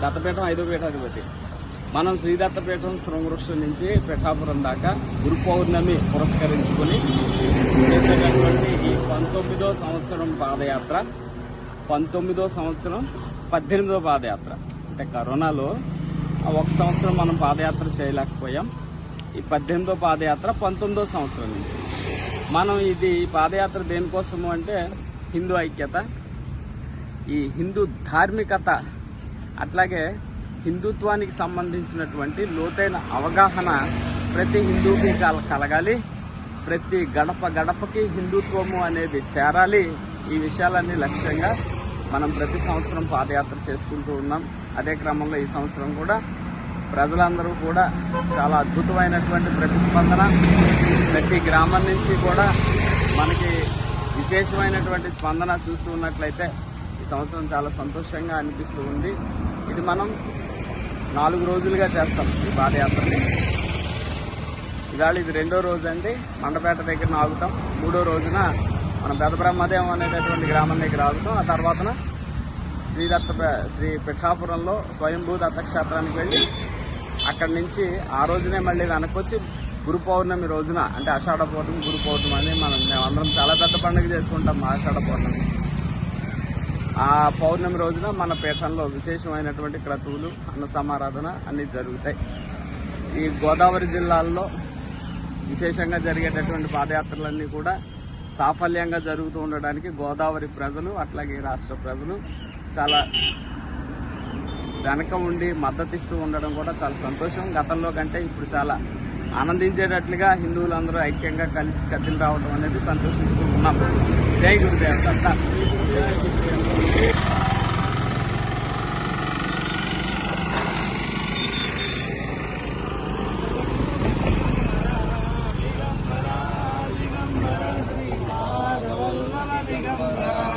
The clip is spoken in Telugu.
దత్తపీఠం ఐదో పీఠాధిపతి మనం శ్రీదత్తపీఠం శృంగవృక్షం నుంచి పిఠాపురం దాకా గురు పౌర్ణమి పురస్కరించుకొని చేసేటటువంటి ఈ పంతొమ్మిదో సంవత్సరం పాదయాత్ర పంతొమ్మిదో సంవత్సరం పద్దెనిమిదో పాదయాత్ర. అంటే కరోనాలో ఒక సంవత్సరం మనం పాదయాత్ర చేయలేకపోయాం. ఈ పద్దెనిమిదో పాదయాత్ర పంతొమ్మిదో సంవత్సరం నుంచి. మనం ఇది ఈ పాదయాత్ర దేనికోసము అంటే హిందూ ఐక్యత ఈ హిందూ ధార్మికత అట్లాగే హిందుత్వానికి సంబంధించినటువంటి లోతైన అవగాహన ప్రతి హిందూకి కల- కలగాలి. ప్రతి గడప గడపకి హిందుత్వము అనేది చేరాలి. ఈ విషయాలన్నీ లక్ష్యంగా మనం ప్రతి సంవత్సరం పాదయాత్ర చేసుకుంటూ ఉన్నాం. అదే క్రమంలో ఈ సంవత్సరం కూడా ప్రజలందరూ కూడా చాలా అద్భుతమైనటువంటి ప్రతిస్పందన. ప్రతి గ్రామం నుంచి కూడా మనకి విశేషమైనటువంటి స్పందన చూస్తూ ఉన్నట్లయితే ఈ సంవత్సరం చాలా సంతోషంగా అనిపిస్తూ ఉంది. ఇది మనం నాలుగు రోజులుగా చేస్తాం ఈ పాదయాత్రని. ఇవాళ ఇది రెండో రోజు అండి. మండపేట దగ్గర ఆగుతాం. మూడో రోజున మనం పెదబ్రహ్మదేవం అనేటటువంటి గ్రామం దగ్గర ఆగుతాం. ఆ తర్వాతన శ్రీదత్త శ్రీ పిఠాపురంలో స్వయంభూ దత్తక్షేత్రానికి వెళ్ళి అక్కడి నుంచి ఆ రోజునే మళ్ళీ వెనకొచ్చి గురు పౌర్ణమి రోజున అంటే ఆషాఢ పౌర్ణమి గురు పౌర్ణమి అని మనం మేమందరం చాలా పెద్ద పండుగ చేసుకుంటాం ఆషాఢ పౌర్ణమి. ఆ పౌర్ణమి రోజున మన పీఠంలో విశేషమైనటువంటి క్రతువులు అన్న సమారాధన అన్నీ జరుగుతాయి. ఈ గోదావరి జిల్లాల్లో విశేషంగా జరిగేటటువంటి పాదయాత్రలన్నీ కూడా సాఫల్యంగా జరుగుతూ ఉండడానికి గోదావరి ప్రజలు అట్లాగే రాష్ట్ర ప్రజలు చాలా వెనక ఉండి మద్దతిస్తూ ఉండడం కూడా చాలా సంతోషం. గతంలో కంటే ఇప్పుడు చాలా ఆనందించేటట్లుగా హిందువులందరూ ఐక్యంగా కలిసి కదిలి రావడం అనేది సంతోషిస్తూ ఉన్నాం. జై గురుదేవ్ దత్త Yeah.